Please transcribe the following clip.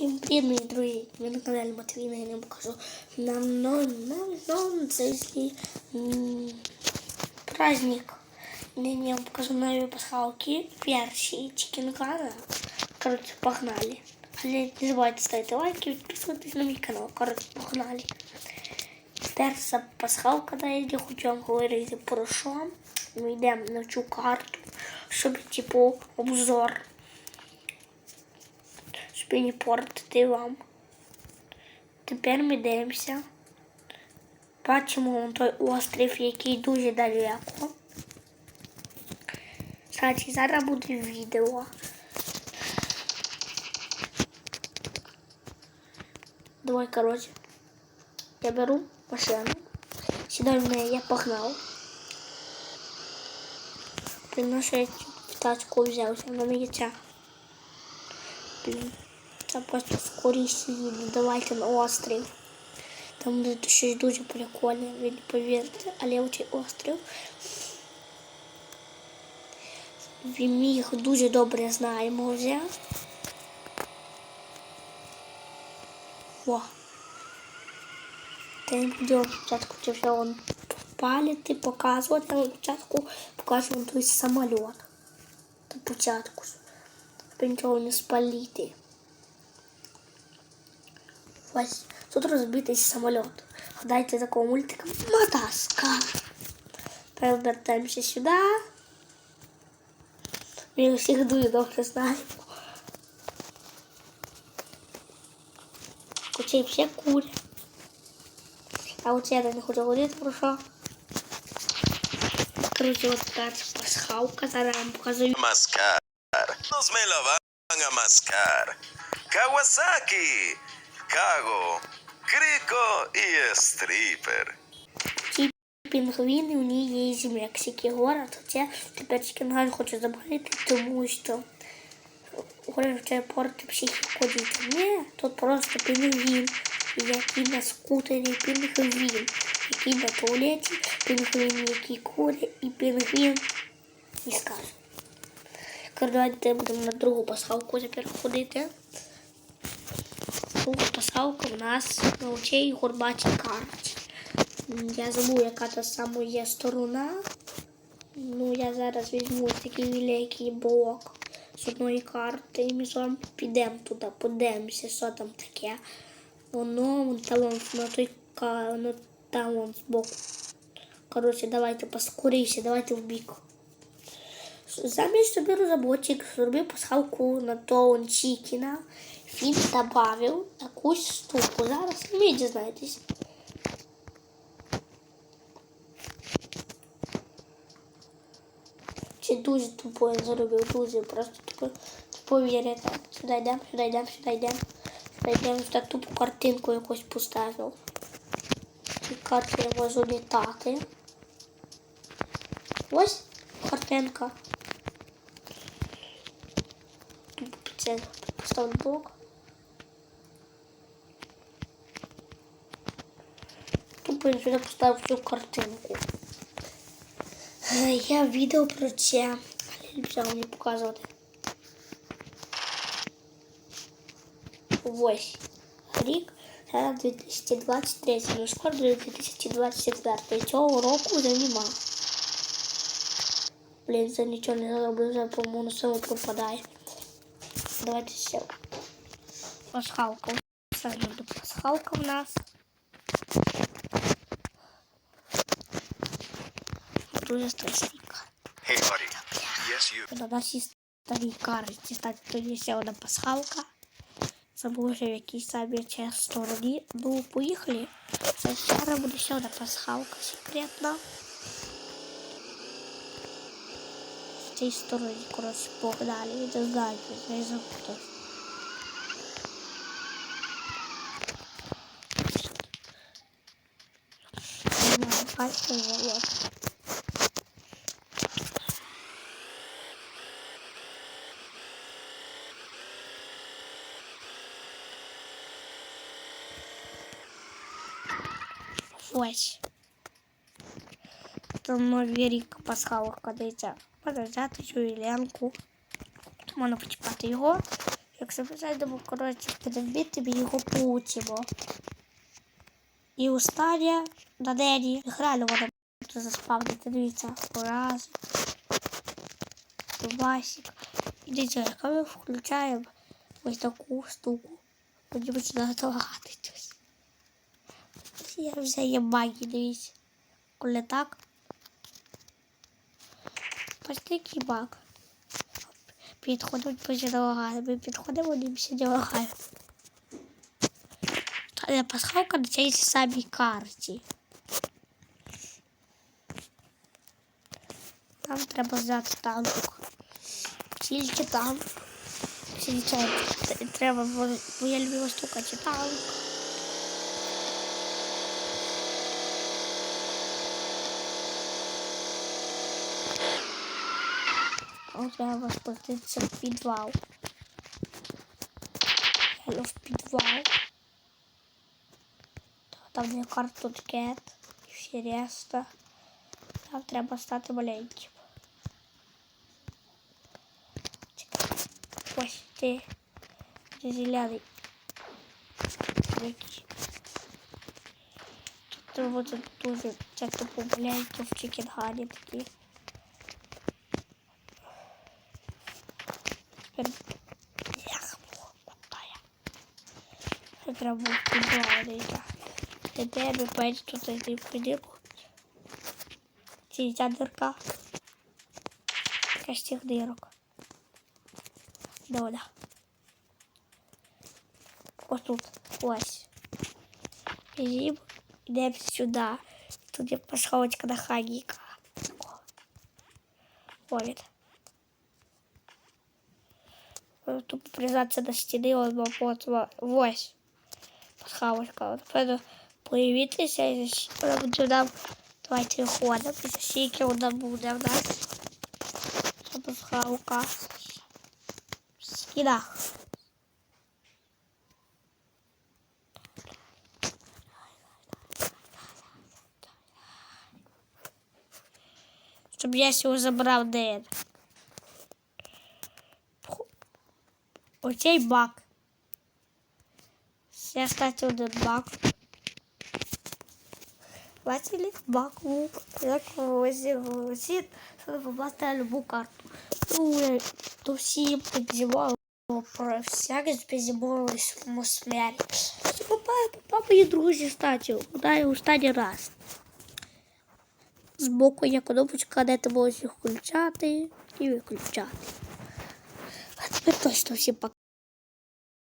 Всім привіт, друзі! Ви на каналі Матвіна, я вам покажу нам нам нон, це злі, м, праздник. Нині я вам покажу нові пасхалки, перші чикенгана. Коротше, погнали. Не забувайте ставити лайки, підписуватись на мій канал. Коротше, погнали. Перша пасхалка, да, я хочу вам говорити про що. Ми на цю карту, щоб, типу, обзор щоб не портити вам. Тепер ми дивимося. Бачимо вон той острів, який дуже далеко. Кстати, зараз буде відео. Давай, короче. Я беру машину. Сідаю в неї, я погнав. Приношу я тачку взявся, вона мені ця. Блін. Це просто скоріше їде. Давайте на острів. Там буде щось дуже прикольне, ви не повірите, але оцей острів. Він їх дуже добре знаємо вже. Во. Та я будемо спочатку це все он палити, показувати, а спочатку покажемо той самоліт. До початку. Щоб нічого не спалити. Ось тут розбитий самоліт. Гадайте такого мультика Мадаскар. Перевертаємося сюди. Ми всіх дуже добре знаємо. Оцей все куря. А оце я не хочу говорити про. Короче, от така пасхалка, зараз вам показую. mascar. Nos me la van. Kawasaki, Кріко і Стріпер. Ці пінгвіни у ній є з Мексики. Город це тепер Чікенган хоче забрати, тому що говорить, що порти психіку дітей. Ні, тут просто пінгвін, який на скутері, пінгвін, який на туалеті, пінгвін, який курить, і пінгвін не скаже. Давайте будемо на другу пасхалку тепер ходити. Пасхалка у нас на очей горбачі карті. Я забув, яка та саме сторона. Ну, я зараз візьму такий великий блок з одної карти і ми з вами підемо туди, подивимося, що там таке. Воно вон там на той воно там вон збоку. Коротше, давайте поскоріше, давайте в бік. Замість собі розробник зробив пасхалку на Тоун Чікіна. Він додав якусь штуку. Зараз ви дізнаєтесь. Чи дуже тупо я зробив, дуже просто тупо, тупо вірите. Сюди йдемо, сюди йдемо, сюди йдемо. Сюди йдемо, сюди тупо картинку якусь поставив. І карти можу літати. Ось картинка. Це поставив блок. Тупо я сюди поставив цю картинку. Е, Я відео про це, але не взяв мені показувати. Ось. Рік зараз 2023, ну скоро буде 2024. Цього року вже нема. Блін, це нічого не зробив, вже по-моєму само пропадає. Давайте ще. Пасхалка. Все буде пасхалка в нас. Дуже страшні карти. Hey buddy. Yes you. На нашій старій карті стати тоді ще одна пасхалка. Забув, що в якійсь самій час стороні. Ну, поїхали. Це зараз буде ще одна пасхалка секретна. В цій стороні, коротше, погнали. Ви не знаєте, не забуду. Бачите, вот. Ось. Там новий рік пасхалок кадається. Можна взяти цю Єленку. Можна почіпати його. Як Якщо ми зайдемо, коротше, предмет, ми його получимо. І остання на дені. Реально вона буде заспавнити. Дивіться, раз. Басик. І дивіться, яка ми включаємо ось таку штуку. Мені починає лагати щось. Я вже є магії, дивіться. Коли так. Почти який баг. Підходимо, починає лагати. Ми підходимо, вони всі не пасхалка на цій самій карті. Нам треба взяти танк. Тільки танк. Тільки треба, бо моя любима штука це танк. Треба спуститися в підвал. Hello, в підвал. Там є карточкет і всі решта. Там треба стати маленьким. Ось ти. Зелений. Тут бути дуже часто помиляйки в чекінгані такі. Тепер Ях, куда я? Це треба було підвалити. Тепер ми пойдемо тут зайти в клініку. Ці ця дирка. Яка з цих дирок. Доля. Ось тут. Ось. Їм. Йдемо сюди. Тут є пасховочка. О, він. Е, Тут призатися на стіни, он вот, ось. Пасхалочка. От, певно, появитися і вона буде нам давайте ходимо. Скільки вона буде в нас. Це пасхалка. В стінах. Щоб я його забрав де. Оцей бак. Ще стати один бак. Бачили? Бак лук. Як висить, щоб попасти на любу карту. Ну, е, то всі підзімали про всяке підзімали в папа, папа мої друзі статі. Куди у останній раз. Збоку є кнопочка, де ти можеш їх включати і виключати. А тепер точно всім пока.